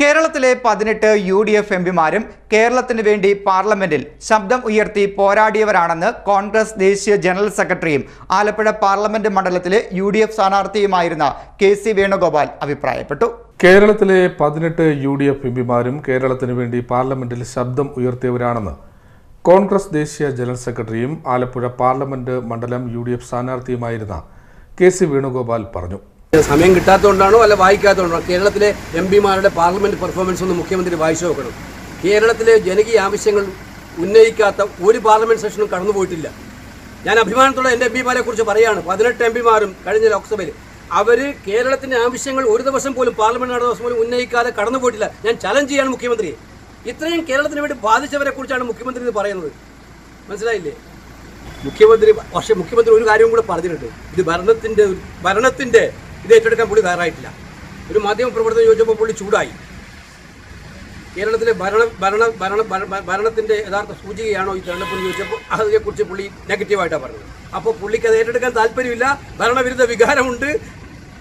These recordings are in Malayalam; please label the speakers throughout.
Speaker 1: കേരളത്തിലെ പതിനെട്ട് യു ഡി എഫ് എംപിമാരും കേരളത്തിന് വേണ്ടി പാർലമെന്റിൽ ശബ്ദം ഉയർത്തി പോരാടിയവരാണെന്ന് കോൺഗ്രസ് ദേശീയ ജനറൽ സെക്രട്ടറിയും ആലപ്പുഴ പാർലമെന്റ് മണ്ഡലത്തിലെ യു ഡി എഫ് സ്ഥാനാർത്ഥിയുമായിരുന്ന കെ സി വേണുഗോപാൽ അഭിപ്രായപ്പെട്ടു.
Speaker 2: കേരളത്തിലെ പതിനെട്ട് യു ഡി എഫ് എംപിമാരും കേരളത്തിന് വേണ്ടി പാർലമെന്റിൽ ശബ്ദം ഉയർത്തിയവരാണെന്ന് കോൺഗ്രസ് ദേശീയ ജനറൽ സെക്രട്ടറിയും ആലപ്പുഴ പാർലമെന്റ് മണ്ഡലം യു ഡി എഫ് സ്ഥാനാർത്ഥിയുമായിരുന്ന കെ സി വേണുഗോപാൽ പറഞ്ഞു.
Speaker 3: സമയം കിട്ടാത്തതുകൊണ്ടാണോ അല്ല വായിക്കാത്തതുകൊണ്ടാണോ? കേരളത്തിലെ എം പിമാരുടെ പാർലമെന്റ് പെർഫോമൻസ് ഒന്ന് മുഖ്യമന്ത്രി വായിച്ചു നോക്കണം. കേരളത്തിലെ ജനകീയ ആവശ്യങ്ങൾ ഉന്നയിക്കാത്ത ഒരു പാർലമെന്റ് സെഷനും കടന്നുപോയിട്ടില്ല ഞാൻ അഭിമാനത്തോടെ എന്റെ എം പിമാരെ കുറിച്ച് പറയുകയാണ് പതിനെട്ട് എം പിമാരും കഴിഞ്ഞ ലോക്സഭയിൽ അവർ കേരളത്തിന്റെ ആവശ്യങ്ങൾ ഒരു ദിവസം പോലും പാർലമെന്റ് നടന്ന ദിവസം പോലും ഉന്നയിക്കാതെ കടന്നുപോയിട്ടില്ല ഞാൻ ചലഞ്ച് ചെയ്യാണ് മുഖ്യമന്ത്രിയെ. ഇത്രയും കേരളത്തിന് വേണ്ടി ബാധിച്ചവരെ കുറിച്ചാണ് മുഖ്യമന്ത്രി ഇത് പറയുന്നത്. മനസ്സിലായില്ലേ? മുഖ്യമന്ത്രി പക്ഷേ മുഖ്യമന്ത്രി ഒരു കാര്യവും കൂടെ പറഞ്ഞിട്ടുണ്ട്. ഇത് ഭരണത്തിന്റെ ഭരണത്തിന്റെ ഇത് ഏറ്റെടുക്കാൻ പുള്ളി തയ്യാറായിട്ടില്ല. ഒരു മാധ്യമ പ്രവർത്തനം ചോദിച്ചപ്പോൾ പുള്ളി ചൂടായി. കേരളത്തിലെ ഭരണ ഭരണ ഭരണ ഭരണത്തിന്റെ യഥാർത്ഥ സൂചികയാണോ ഈ തെരഞ്ഞെടുപ്പ് എന്ന് ചോദിച്ചപ്പോൾ അതിനെക്കുറിച്ച് പുള്ളി നെഗറ്റീവായിട്ടാണ് പറഞ്ഞത്. അപ്പോൾ പുള്ളിക്ക് അത് ഏറ്റെടുക്കാൻ താല്പര്യമില്ല. ഭരണവിരുദ്ധ വികാരമുണ്ട്.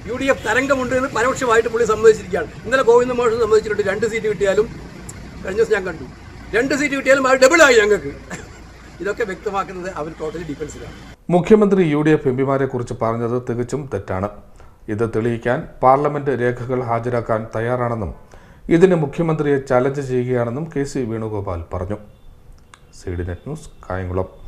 Speaker 3: യു ഡി എഫ് തരംഗമുണ്ട് എന്ന് പരോക്ഷമായിട്ട് പുള്ളി സമ്മതിച്ചിരിക്കുകയാണ്. ഇന്നലെ ഗോവിന്ദ മോഷൻ സമ്മതിച്ചിട്ടുണ്ട്. രണ്ട് സീറ്റ് കിട്ടിയാലും കഴിഞ്ഞ ദിവസം ഞാൻ കണ്ടു. രണ്ട് സീറ്റ് കിട്ടിയാലും അത് ഡബിളായി ഞങ്ങൾക്ക്. ഇതൊക്കെ വ്യക്തമാക്കുന്നത് അവർ ടോട്ടലി ഡിഫൻസിലാണ്
Speaker 2: മുഖ്യമന്ത്രി യു ഡി എഫ് എം പിമാരെ കുറിച്ച് പറഞ്ഞത് തികച്ചും തെറ്റാണ്. ഇത് തെളിയിക്കാൻ പാർലമെന്റ് രേഖകൾ ഹാജരാക്കാൻ തയ്യാറാണെന്നും ഇതിന് മുഖ്യമന്ത്രിയെ ചലഞ്ച് ചെയ്യുകയാണെന്നും കെ സി വേണുഗോപാൽ പറഞ്ഞു. C net news Kayamkulam.